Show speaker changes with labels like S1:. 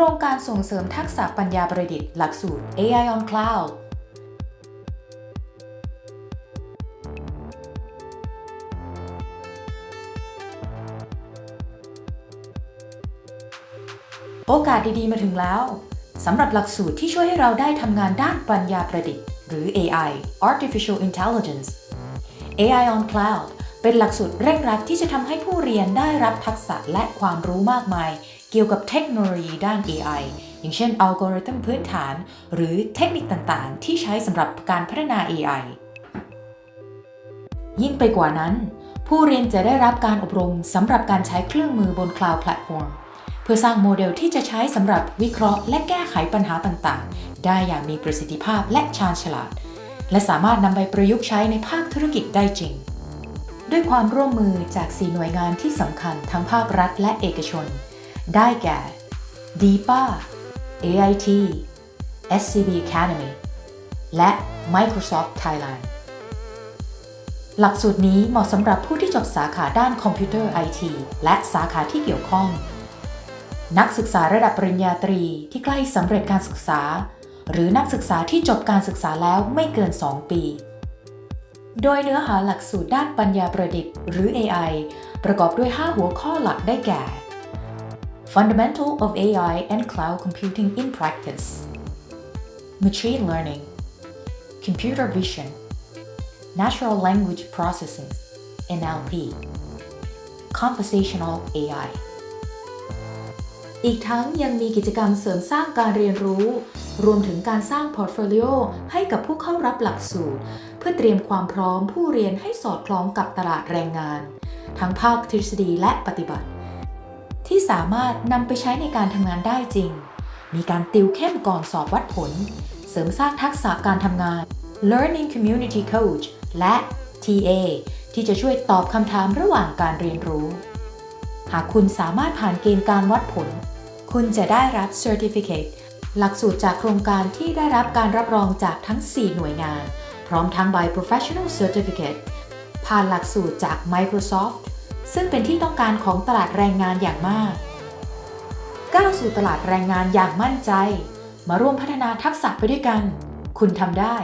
S1: ครงการส่งเสริมทักษะปัญญาประดิษฐ์หลักสูตร AI on Cloud โอกาสดีๆ มาถึงแล้วสำหรับหลักสูตรที่ช่วยให้เราได้ทำงานด้านปัญญาประดิษฐ์ หรือ AI Artificial Intelligence AI on Cloud เป็นหลักสูตรเร่งรัดที่จะทำให้ผู้เรียนได้รับทักษะและความรู้มากมาย เกี่ยวกับเทคโนโลยีด้าน AI อย่างเช่นอัลกอริทึมพื้นฐาน หรือเทคนิคต่างๆ ที่ใช้สำหรับการพัฒนา AI ยิ่งไปกว่านั้น ผู้เรียนจะได้รับการอบรมสำหรับการใช้เครื่องมือบน Cloud Platform เพื่อสร้างโมเดลที่จะใช้สำหรับวิเคราะห์ และแก้ไขปัญหาต่างๆ ได้อย่างมีประสิทธิภาพและชาญฉลาด และสามารถนำไปประยุกต์ใช้ในภาคธุรกิจได้จริง ด้วยความร่วมมือจาก 4 หน่วยงานที่สำคัญทั้งภาครัฐและเอกชน ได้แก่ DPA AIT SCB Academy และ Microsoft Thailand หลักสูตรนี้เหมาะสำหรับผู้ที่จบสาขาด้านคอมพิวเตอร์ IT และสาขาที่เกี่ยวข้อง นักศึกษาระดับปริญญาตรีที่ใกล้สำเร็จการศึกษา หรือนักศึกษาที่จบการศึกษาแล้วไม่เกิน 2 ปี โดยเนื้อหาหลักสูตรด้านปัญญาประดิษฐ์ หรือ AI ประกอบด้วย 5 หัวข้อหลักได้แก่ Fundamental of AI and Cloud Computing in Practice Machine Learning Computer Vision Natural Language Processing NLP Conversational AI อีกทั้งยังมีกิจกรรมเสริมสร้างการเรียนรู้ รวมถึงการสร้างพอร์ตโฟลิโอให้กับผู้เข้ารับหลักสูตร เพื่อเตรียมความพร้อมผู้เรียนให้สอดคล้องกับตลาดแรงงาน ทั้งภาคทฤษฎีและปฏิบัติ ที่สามารถนำไปใช้ในการทำงานได้จริง มีการติวเข้มก่อนสอบวัดผล เสริมสร้างทักษะการทำงาน Learning Community Coach และ TA ที่จะช่วยตอบคำถามระหว่างการเรียนรู้ หากคุณสามารถผ่านเกณฑ์การวัดผล คุณจะได้รับ Certificate หลักสูตรจากโครงการที่ได้รับการรับรองจากทั้ง 4 หน่วยงาน พร้อมทั้งใบ Professional Certificate ผ่านหลักสูตรจาก Microsoft ซึ่งเป็นที่ต้องการของตลาดแรงงานอย่างมาก ก้าวสู่ตลาดแรงงานอย่างมั่นใจ มาร่วมพัฒนาทักษะไปด้วยกัน คุณทำได้